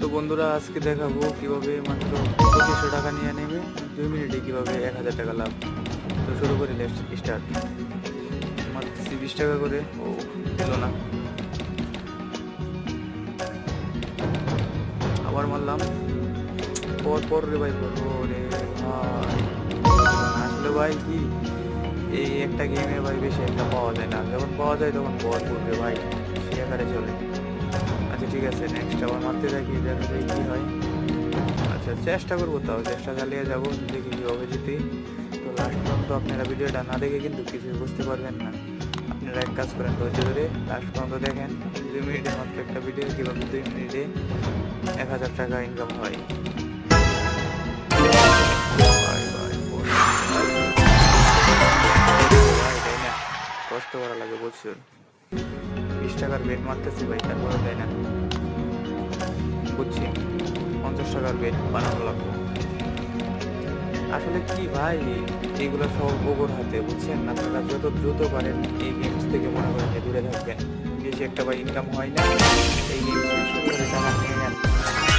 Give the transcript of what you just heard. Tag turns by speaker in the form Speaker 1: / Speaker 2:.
Speaker 1: তো বন্ধুরা, আজকে দেখাবো কীভাবে মাত্র পঁচিশশো টাকা নিয়ে নেবে, দুই মিনিটে কীভাবে এক হাজার টাকা লাভ। তো শুরু করি স্টার্ট মাত্র বিশ টাকা করে, ও দিল না। আবার মারলাম। পর পর রে ভাই, পর রে ভাই। আসলে ভাই কি, এই একটা গেমে ভাই বেশি একটা পাওয়া যায় না। যখন পাওয়া যায় তখন বল করবে ভাই, সে আকারে চলে। ঠিক আছে নেক্সট আবার মারতে থাকি দেখা যায় কি হয় আচ্ছা চেষ্টা করব তাও চেষ্টা চালিয়ে যাব দেখি কীভাবে জিতি তো লাস্ট পর্যন্ত আপনারা ভিডিওটা না দেখে কিন্তু কিছুই বুঝতে পারবেন না আপনারা এক কাজ করেন ধৈর্য ধরে লাস্ট পর্যন্ত দেখেন দুই মিনিটের মাত্র একটা ভিডিও কীভাবে দুই মিনিটে এক হাজার টাকা ইনকাম হয়? কষ্ট করা লাগে প্রচুর বিশ টাকার বেড মারতেছি ভাই তারপরে দেয় না। বুঝছি? পঞ্চাশ টাকার বেড বানানো লাগবে। আসলে কি ভাই, এগুলো সব গোবর হাতে, বুঝছেন আপনারা? যত দ্রুত পারেন এই গেমস থেকে মনে করেন দূরে থাকবেন। বেশি একটা ভাই ইনকাম হয় না। এই গেমস টাকা নিয়ে